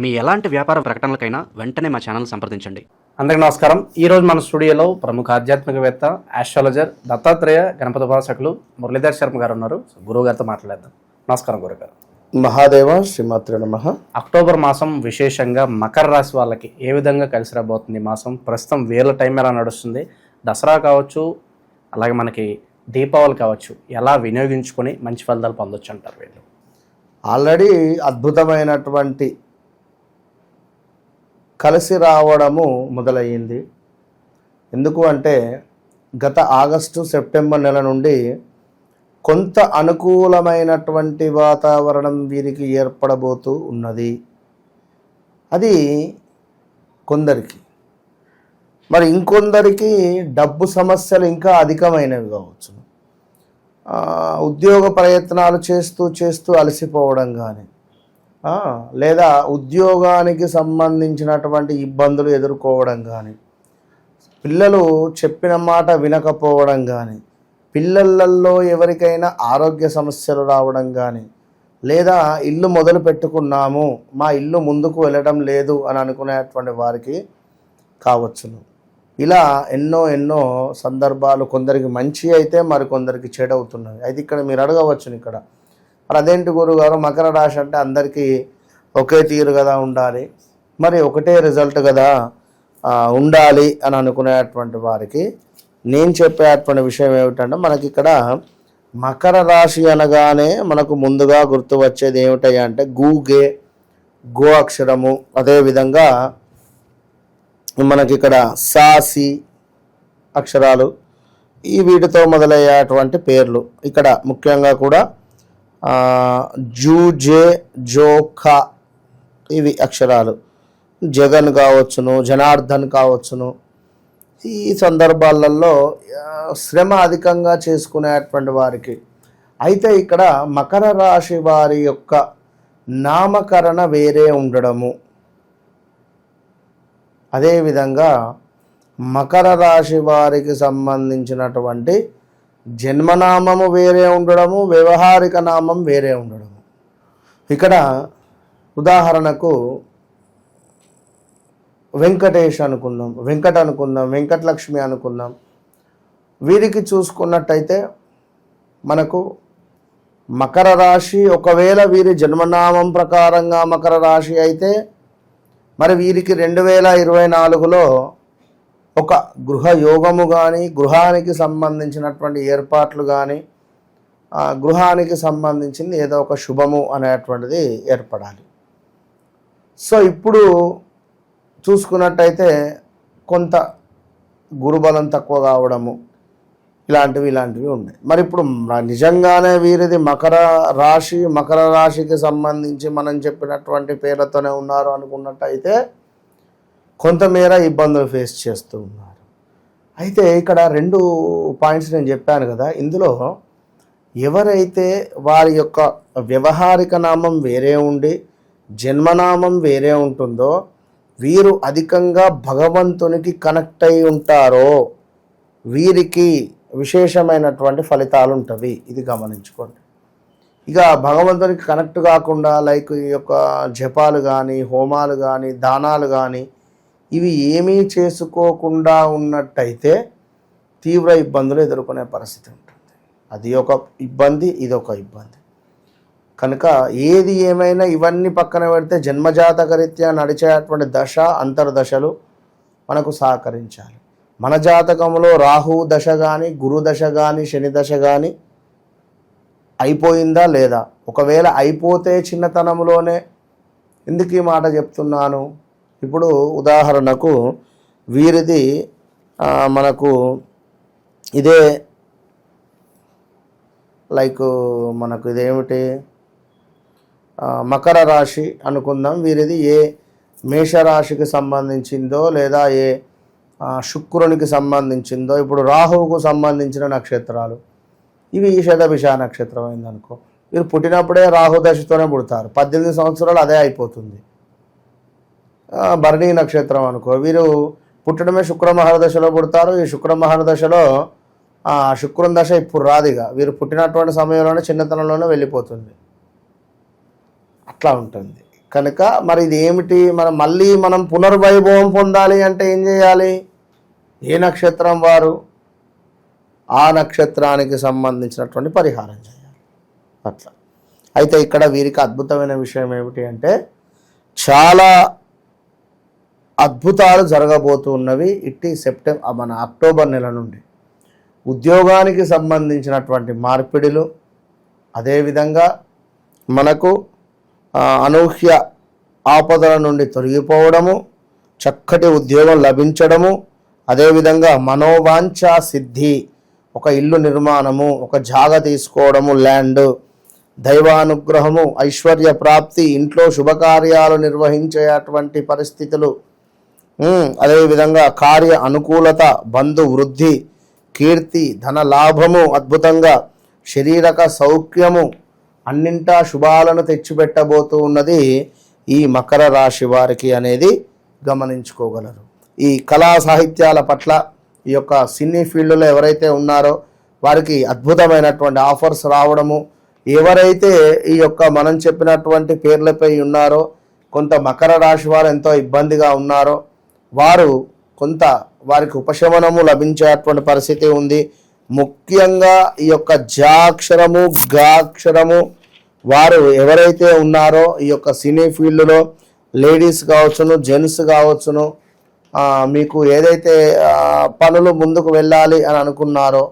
మీ ఎలాంటి వ్యాపార ప్రకటనలకైనా వెంటనే మా ఛానల్ సంప్రదించండి. అందరికీ నమస్కారం. ఈ రోజు మన స్టూడియోలో ప్రముఖ ఆధ్యాత్మికవేత్త ఆస్ట్రాలజర్ దత్తాత్రేయ గణపతి ఉపాసకులు మురళీధర్ శర్మ గారు ఉన్నారు. గురువు గారితో మాట్లాడేద్దాం. నమస్కారం గురుగారు మహాదేవ శ్రీమాత్రే నమ. అక్టోబర్ మాసం విశేషంగా మకర రాశి వాళ్ళకి ఏ విధంగా కలిసి రాబోతుంది ఈ మాసం? ప్రస్తుతం వేల టైం ఎలా నడుస్తుంది? దసరా కావచ్చు అలాగే మనకి దీపావళి కావచ్చు ఎలా వినియోగించుకొని మంచి ఫలితాలు పొందొచ్చు అంటారు వీళ్ళు? ఆల్రెడీ అద్భుతమైనటువంటి కలిసి రావడము మొదలయ్యింది. ఎందుకు అంటే గత ఆగస్టు సెప్టెంబర్ నెల నుండి కొంత అనుకూలమైనటువంటి వాతావరణం వీరికి ఏర్పడబోతూ ఉన్నది. అది కొందరికి. మరి ఇంకొందరికి డబ్బు సమస్యలు ఇంకా అధికమైనవి కావచ్చు. ఉద్యోగ ప్రయత్నాలు చేస్తూ చేస్తూ అలసిపోవడం కానీ లేదా ఉద్యోగానికి సంబంధించినటువంటి ఇబ్బందులు ఎదుర్కోవడం కానీ పిల్లలు చెప్పిన మాట వినకపోవడం కానీ పిల్లలలో ఎవరికైనా ఆరోగ్య సమస్యలు రావడం కానీ లేదా ఇల్లు మొదలు పెట్టుకున్నాము మా ఇల్లు ముందుకు వెళ్ళడం లేదు అని అనుకునేటువంటి వారికి కావచ్చును. ఇలా ఎన్నో ఎన్నో సందర్భాలు కొందరికి మంచి అయితే మరి కొందరికి అయితే ఇక్కడ మీరు అడగవచ్చును ఇక్కడ. ప్రజెంట్ గురువు గురుగారు మకర రాశి అంటే అందరికీ ఒకే తీరు కదా ఉండాలి. మరి ఒకటే రిజల్ట్ కదా ఉండాలి అని అనుకునేటువంటి వారికి నేను చెప్పేటువంటి విషయం ఏమిటంటే మనకి ఇక్కడ మకర రాశి అనగానే మనకు ముందుగా గుర్తు వచ్చేది ఏమిటయ్యా అంటే గూగే గో అక్షరము. అదేవిధంగా మనకి ఇక్కడ సాసి అక్షరాలు ఈ వీటితో మొదలయ్యేటువంటి పేర్లు. ఇక్కడ ముఖ్యంగా కూడా జూ జే జో ఖ ఇవి అక్షరాలు. జగన్ కావచ్చును జనార్దన్ కావచ్చును. ఈ సందర్భాలలో శ్రమ అధికంగా చేసుకునేటువంటి వారికి. అయితే ఇక్కడ మకర రాశి వారి యొక్క నామకరణ వేరే ఉండడము. అదేవిధంగా మకర రాశి వారికి సంబంధించినటువంటి జన్మనామము వేరే ఉండడము వ్యవహారిక నామం వేరే ఉండడము. ఇక్కడ ఉదాహరణకు వెంకటేష్ అనుకుందాం వెంకట అనుకుందాం వెంకటలక్ష్మి అనుకుందాం. వీరికి చూసుకున్నట్టయితే మనకు మకర రాశి ఒకవేళ వీరి జన్మనామం ప్రకారంగా మకర రాశి అయితే మరి వీరికి రెండు వేల ఇరవై నాలుగులో ఒక గృహ యోగము కానీ గృహానికి సంబంధించినటువంటి ఏర్పాట్లు కానీ గృహానికి సంబంధించింది ఏదో ఒక శుభము అనేటువంటిది ఏర్పడాలి. సో ఇప్పుడు చూసుకున్నట్టయితే కొంత గురుబలం తక్కువ కావడము ఇలాంటివి ఇలాంటివి ఉన్నాయి. మరి ఇప్పుడు నిజంగానే వీరిది మకర రాశి మకర రాశికి సంబంధించి మనం చెప్పినటువంటి పేర్లతోనే ఉన్నారు అనుకున్నట్టయితే కొంతమేర ఇబ్బందులు ఫేస్ చేస్తూ ఉన్నారు. అయితే ఇక్కడ రెండు పాయింట్స్ నేను చెప్పాను కదా. ఇందులో ఎవరైతే వారి యొక్క వ్యవహారిక నామం వేరే ఉండి జన్మనామం వేరే ఉంటుందో వీరు అధికంగా భగవంతునికి కనెక్ట్ అయి ఉంటారో వీరికి విశేషమైనటువంటి ఫలితాలు ఉంటవి ఇది గమనించుకోండి. ఇక భగవంతునికి కనెక్ట్ కాకుండా లైక్ ఈ యొక్క జపాలు కానీ హోమాలు కానీ దానాలు కానీ ఇవి ఏమీ చేసుకోకుండా ఉన్నట్టయితే తీవ్ర ఇబ్బందులు ఎదుర్కొనే పరిస్థితి ఉంటుంది. అది ఒక ఇబ్బంది ఇది ఒక ఇబ్బంది. కనుక ఏది ఏమైనా ఇవన్నీ పక్కన పెడితే జన్మజాతకరీత్యా నడిచేటువంటి దశ అంతర్దశలు మనకు సహకరించాలి. మన జాతకంలో రాహు దశ కానీ గురు దశ కానీ శని దశ కానీ అయిపోయిందా లేదా? ఒకవేళ అయిపోతే చిన్నతనంలోనే ఎందుకు ఈ మాట చెప్తున్నాను? ఇప్పుడు ఉదాహరణకు వీరిది మనకు ఇదే లైక్ మనకు ఇదేమిటి? మకర రాశి అనుకుందాం. వీరిది ఏ మేషరాశికి సంబంధించిందో లేదా ఏ శుక్రునికి సంబంధించిందో. ఇప్పుడు రాహువుకు సంబంధించిన నక్షత్రాలు. ఇవి ఈ నక్షత్రం అయిందనుకో. వీరు పుట్టినప్పుడే రాహు దశతోనే పుడతారు. పద్దెనిమిది సంవత్సరాలు అదే అయిపోతుంది. భరణీ నక్షత్రం అనుకో. వీరు పుట్టడమే శుక్ర మహర్దశలో పుడతారు. ఈ శుక్ర మహర్దశలో శుక్రం దశ ఇప్పుడు రాదు వీరు పుట్టినటువంటి సమయంలోనే చిన్నతనంలోనే వెళ్ళిపోతుంది. అట్లా ఉంటుంది. కనుక మరి ఇది ఏమిటి? మనం మళ్ళీ మనం పునర్వైభవం పొందాలి అంటే ఏం చేయాలి? ఏ నక్షత్రం వారు? ఆ నక్షత్రానికి సంబంధించినటువంటి పరిహారం చేయాలి. అట్లా. అయితే ఇక్కడ వీరికి అద్భుతమైన విషయం ఏమిటి అంటే చాలా అద్భుతాలు జరగబోతున్నవి ఇట్టి సెప్టెంబర్ మన అక్టోబర్ నెల నుండి. ఉద్యోగానికి సంబంధించినటువంటి మార్పిడిలు అదేవిధంగా మనకు అనూహ్య ఆపదల నుండి తొలగిపోవడము చక్కటి ఉద్యోగం లభించడము అదేవిధంగా మనోవాంఛ సిద్ధి ఒక ఇల్లు నిర్మాణము ఒక జాగ తీసుకోవడము ల్యాండ్ దైవానుగ్రహము ఐశ్వర్య ప్రాప్తి ఇంట్లో శుభకార్యాలు నిర్వహించేటువంటి పరిస్థితులు అదేవిధంగా కార్య అనుకూలత బంధు వృద్ధి కీర్తి ధన లాభము అద్భుతంగా శరీరక సౌఖ్యము అన్నింటా శుభాలను తెచ్చిపెట్టబోతూ ఉన్నది ఈ మకర రాశి వారికి అనేది గమనించుకోగలరు. ఈ కళా సాహిత్యాల పట్ల ఈ యొక్క సినీ ఫీల్డ్లో ఎవరైతే ఉన్నారో వారికి అద్భుతమైనటువంటి ఆఫర్స్ రావడము ఎవరైతే ఈ యొక్క మనం చెప్పినటువంటి పేర్లపై ఉన్నారో కొంత మకర రాశి వారు ఎంతో ఇబ్బందిగా ఉన్నారో వారు కొంత వారికి ఉపశమనము లభించేటువంటి పరిస్థితి ఉంది. ముఖ్యంగా ఈ యొక్క జాక్షరము గాక్షరము వారు ఎవరైతే ఉన్నారో ఈ యొక్క సినీ ఫీల్డ్లో లేడీస్ కావచ్చును జెంట్స్ కావచ్చును మీకు ఏదైతే పనులు ముందుకు వెళ్ళాలి అని అనుకున్నారో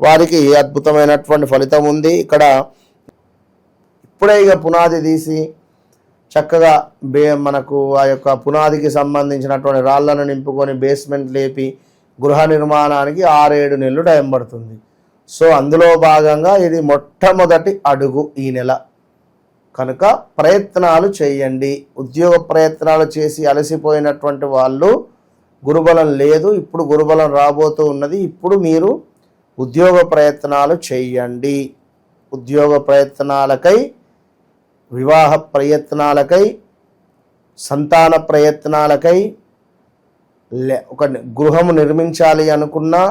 వారికి అద్భుతమైనటువంటి ఫలితం ఉంది. ఇక్కడ ఇప్పుడే ఇక పునాది తీసి చక్కగా బే మనకు ఆ యొక్క పునాదికి సంబంధించినటువంటి రాళ్ళను నింపుకొని బేస్మెంట్ లేపి గృహ నిర్మాణానికి ఆరేడు నెలలు టైం పడుతుంది. సో అందులో భాగంగా ఇది మొట్టమొదటి అడుగు ఈ నెల. కనుక ప్రయత్నాలు చేయండి. ఉద్యోగ ప్రయత్నాలు చేసి అలసిపోయినటువంటి వాళ్ళు గురుబలం లేదు ఇప్పుడు గురుబలం రాబోతూ ఉన్నది ఇప్పుడు మీరు ఉద్యోగ ప్రయత్నాలు చేయండి. ఉద్యోగ ప్రయత్నాలకై వివాహ ప్రయత్నాలకై సంతాన ప్రయత్నాలకై లే ఒక గృహము నిర్మించాలి అనుకున్నా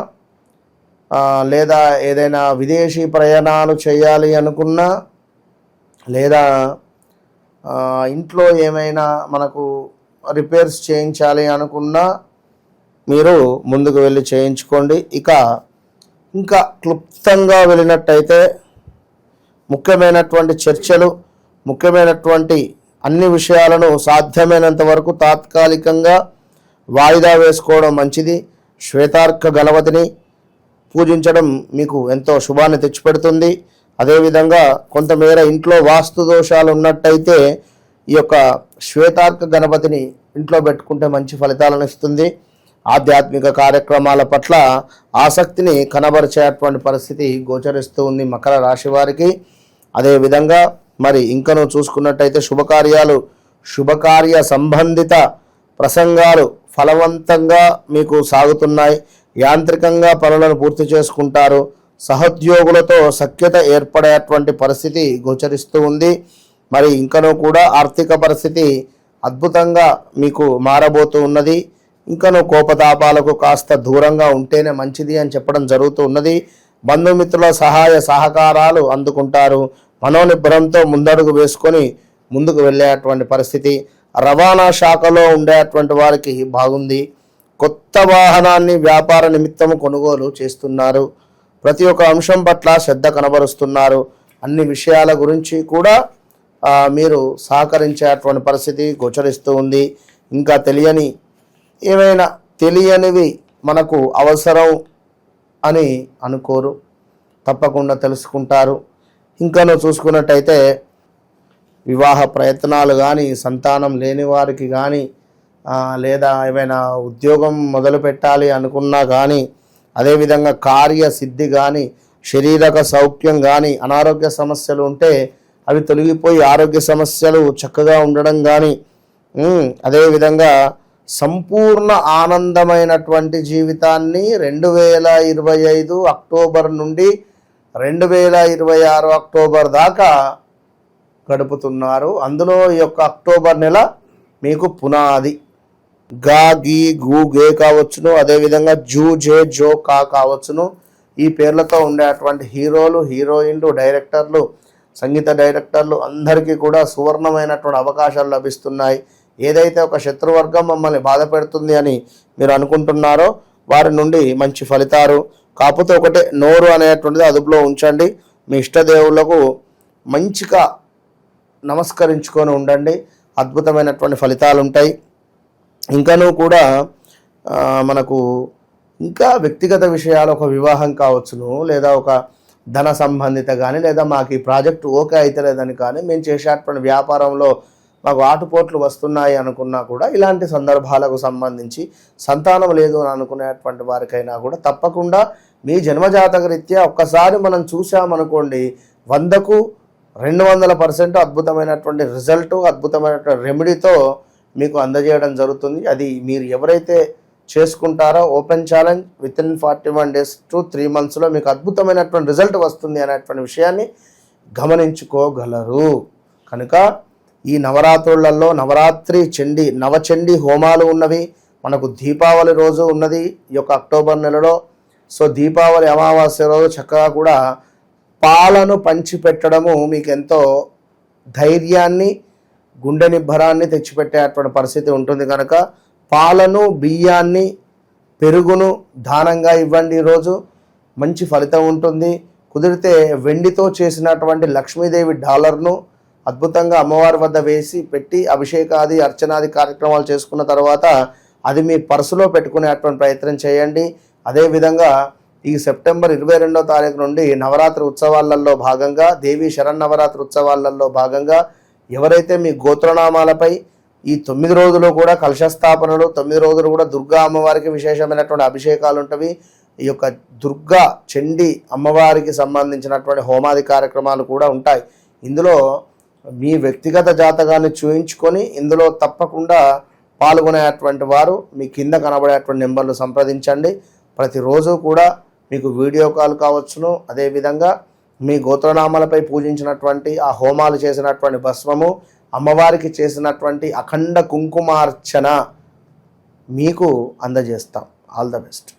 లేదా ఏదైనా విదేశీ ప్రయాణాలు చేయాలి అనుకున్నా లేదా ఇంట్లో ఏమైనా మనకు రిపేర్స్ చేయించాలి అనుకున్నా మీరు ముందుకు వెళ్ళి చేయించుకోండి. ఇక ఇంకా క్లుప్తంగా వెళ్ళినట్టయితే ముఖ్యమైనటువంటి చర్చలు ముఖ్యమైనటువంటి అన్ని విషయాలను సాధ్యమైనంత వరకు తాత్కాలికంగా వాయిదా వేసుకోవడం మంచిది. శ్వేతార్క గణపతిని పూజించడం మీకు ఎంతో శుభాన్ని తెచ్చిపెడుతుంది. అదేవిధంగా కొంతమేర ఇంట్లో వాస్తు దోషాలు ఉన్నట్టయితే ఈ యొక్క శ్వేతార్క గణపతిని ఇంట్లో పెట్టుకుంటే మంచి ఫలితాలను ఇస్తుంది. ఆధ్యాత్మిక కార్యక్రమాల పట్ల ఆసక్తిని కనబరిచేటువంటి పరిస్థితి గోచరిస్తూ ఉంది మకర రాశి వారికి. అదేవిధంగా మరి ఇంకను చూసుకున్నట్టయితే శుభకార్యాలు శుభకార్య సంబంధిత ప్రసంగాలు ఫలవంతంగా మీకు సాగుతున్నాయి. యాంత్రికంగా పనులను పూర్తి చేసుకుంటారు. సహోద్యోగులతో సఖ్యత ఏర్పడేటువంటి పరిస్థితి గోచరిస్తూ ఉంది. మరి ఇంకనూ కూడా ఆర్థిక పరిస్థితి అద్భుతంగా మీకు మారబోతూ ఉన్నది. ఇంకనూ కోపతాపాలకు కాస్త దూరంగా ఉంటేనే మంచిది అని చెప్పడం జరుగుతూ ఉన్నది. బంధుమిత్రుల సహాయ సహకారాలు అందుకుంటారు. మనోనిబ్బరంతో ముందడుగు వేసుకొని ముందుకు వెళ్ళేటువంటి పరిస్థితి. రవాణా శాఖలో ఉండేటువంటి వారికి బాగుంది. కొత్త వాహనాన్ని వ్యాపార నిమిత్తం కొనుగోలు చేస్తున్నారు. ప్రతి ఒక్క అంశం పట్ల శ్రద్ధ కనబరుస్తున్నారు. అన్ని విషయాల గురించి కూడా మీరు సహకరించేటువంటి పరిస్థితి గోచరిస్తూ ఉంది. ఇంకా తెలియని ఏమైనా తెలియనివి మనకు అవసరం అని అనుకోరు. తప్పకుండా తెలుసుకుంటారు. ఇంకాను చూసుకున్నట్టయితే వివాహ ప్రయత్నాలు కానీ సంతానం లేని వారికి కానీ లేదా ఏమైనా ఉద్యోగం మొదలు పెట్టాలి అనుకున్నా కానీ అదేవిధంగా కార్యసిద్ధి కానీ శరీరక సౌఖ్యం కానీ అనారోగ్య సమస్యలు ఉంటే అవి తొలగిపోయి ఆరోగ్య సమస్యలు చక్కగా ఉండడం కానీ అదేవిధంగా సంపూర్ణ ఆనందమైనటువంటి జీవితాన్ని రెండు వేల ఇరవై ఐదు అక్టోబర్ నుండి రెండు వేల ఇరవై ఆరు అక్టోబర్ దాకా గడుపుతున్నారు. అందులో ఈ యొక్క అక్టోబర్ నెల మీకు పునాది. గా గీ గు గే కావచ్చును. అదేవిధంగా జూ జే జో కా కావచ్చును. ఈ పేర్లతో ఉండేటువంటి హీరోలు హీరోయిన్లు డైరెక్టర్లు సంగీత డైరెక్టర్లు అందరికీ కూడా సువర్ణమైనటువంటి అవకాశాలు లభిస్తున్నాయి. ఏదైతే ఒక శత్రువర్గం మమ్మల్ని బాధ పెడుతుంది అని మీరు అనుకుంటున్నారో వారి నుండి మంచి ఫలితాలు కాకపోతే ఒకటే నోరు అనేటువంటిది అదుపులో ఉంచండి. మీ ఇష్టదేవులకు మంచిగా నమస్కరించుకొని ఉండండి. అద్భుతమైనటువంటి ఫలితాలు ఉంటాయి ఇంకనూ కూడా మనకు ఇంకా వ్యక్తిగత విషయాలు ఒక వివాహం కావచ్చును లేదా ఒక ధన సంబంధిత కానీ లేదా మాకు ఈ ప్రాజెక్ట్ ఓకే అవుతలేదని కానీ మేము చేసేటువంటి వ్యాపారంలో మాకు ఆటుపోట్లు వస్తున్నాయి అనుకున్నా కూడా ఇలాంటి సందర్భాలకు సంబంధించి సంతానం లేదు అని అనుకునేటువంటి వారికైనా కూడా తప్పకుండా మీ జన్మజాతక రీత్యా ఒక్కసారి మనం చూసామనుకోండి వందకు రెండు వందల పర్సెంట్ అద్భుతమైనటువంటి రిజల్ట్ అద్భుతమైనటువంటి రెమెడీతో మీకు అందజేయడం జరుగుతుంది. అది మీరు ఎవరైతే చేసుకుంటారో open challenge within forty one days to three మంత్స్లో మీకు అద్భుతమైనటువంటి రిజల్ట్ వస్తుంది అనేటువంటి విషయాన్ని గమనించుకోగలరు. కనుక ఈ నవరాత్రులలో నవరాత్రి చండి నవచండి హోమాలు ఉన్నవి. మనకు దీపావళి రోజు ఉన్నది ఈ యొక్క అక్టోబర్ నెలలో. సో దీపావళి అమావాస్య రోజు చక్కగా కూడా పాలను పంచిపెట్టడము మీకు ఎంతో ధైర్యాన్ని గుండె నిబ్బరాన్ని తెచ్చిపెట్టేటువంటి పరిస్థితి ఉంటుంది కనుక పాలను బియ్యాన్ని పెరుగును దానంగా ఇవ్వండి ఈరోజు మంచి ఫలితం ఉంటుంది. కుదిరితే వెండితో చేసినటువంటి లక్ష్మీదేవి డాలర్ను అద్భుతంగా అమ్మవారి వద్ద వేసి పెట్టి అభిషేకాది అర్చనాది కార్యక్రమాలు చేసుకున్న తర్వాత అది మీ పర్సులో పెట్టుకునేటువంటి ప్రయత్నం చేయండి. అదేవిధంగా ఈ సెప్టెంబర్ ఇరవై రెండో తారీఖు నుండి నవరాత్రి ఉత్సవాలలో భాగంగా దేవి శరన్నవరాత్రి ఉత్సవాలలో భాగంగా ఎవరైతే మీ గోత్రనామాలపై ఈ తొమ్మిది రోజులు కూడా కలశస్థాపనలు తొమ్మిది రోజులు కూడా దుర్గా అమ్మవారికి విశేషమైనటువంటి అభిషేకాలు ఉంటవి. ఈ యొక్క దుర్గా చండి అమ్మవారికి సంబంధించినటువంటి హోమాది కార్యక్రమాలు కూడా ఉంటాయి. ఇందులో మీ వ్యక్తిగత జాతకాన్ని చూయించుకొని ఇందులో తప్పకుండా పాల్గొనేటువంటి వారు మీ కింద కనబడేటువంటి నెంబర్లు సంప్రదించండి. ప్రతిరోజు కూడా మీకు వీడియో కాల్ కావచ్చును. అదేవిధంగా మీ గోత్రనామాలపై పూజించినటువంటి ఆ హోమాలు చేసినటువంటి భస్మము అమ్మవారికి చేసినటువంటి అఖండ కుంకుమార్చన మీకు అందజేస్తాం. All the best.